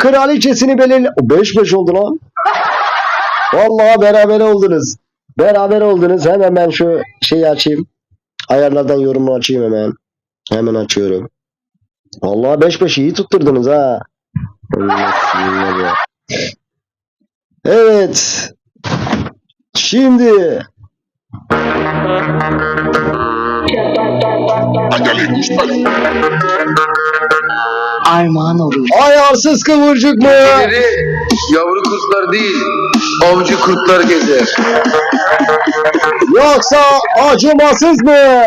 kraliçesini belirle... 5-5 oldu lan. Vallahi beraber oldunuz. Beraber oldunuz. Hemen ben şu şeyi açayım. Ayarlardan yorumu açayım hemen. Hemen açıyorum. Vallahi 5-5 iyi tutturdunuz ha. Evet. Şimdi Armağan olur. ayarsız kıvırcık mı? Biri yavru kurtlar değil, avcı kurtlar gezer. Yoksa acımasız mı?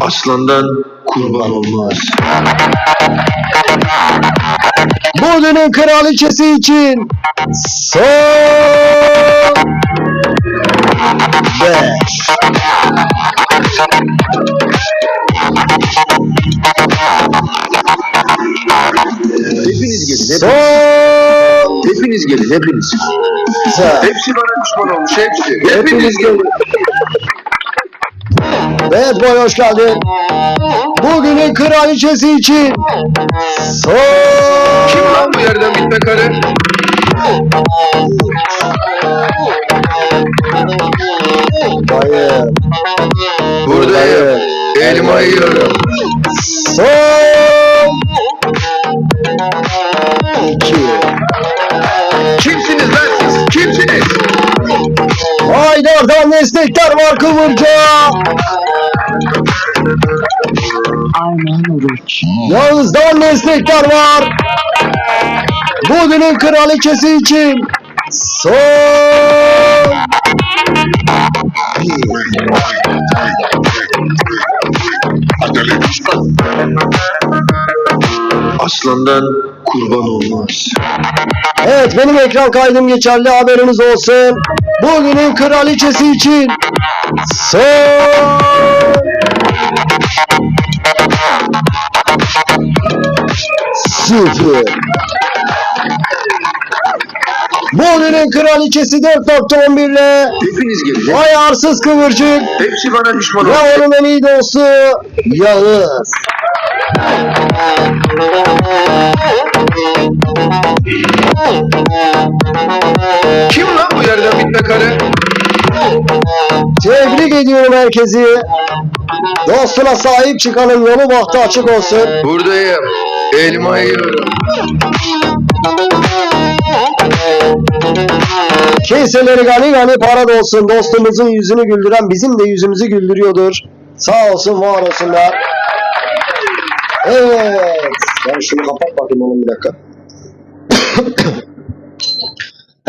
Aslandan kurban olmaz. Bugünün kraliçesi için son beş. Hepiniz gelin, Son hepiniz gelin, hepiniz. Hepsi bana düşman olmuş, hepsi. Hepiniz Hepiniz gelin. Evet boy hoş geldin. Bugünün kraliçesi için son Kim lan bu yerden bitme karı? Hayır. Buradayım. Elma yiyorum. Son iki. Kimsiniz lan siz? Kimsiniz? Haydar'dan destekler var Kıvırca. Armağan olur. Yağız'dan destekler var. Bugünün kraliçesi için son Aslandan kurban olmaz. Evet benim ekran kaydım geçerli haberiniz olsun. Bugünün kraliçesi için son sıfır. Bugünün kraliçesi 4.11 ile Hepiniz gelin. hep- ayarsız kıvırcık Hepsi bana düşman ve olmuş. onun en iyi dostu Yağız. Kim lan bu yerden bitme karı? Tebrik ediyorum herkesi. Dostuna sahip çıkanın yolu bahtı açık olsun. Buradayım. Elma yiyorum. Kimseleri gani gani para da olsun. Dostumuzun yüzünü güldüren bizim de yüzümüzü güldürüyordur. Sağ olsun var olsunlar. Evet. Ben şunu kapat bakayım oğlum bir dakika.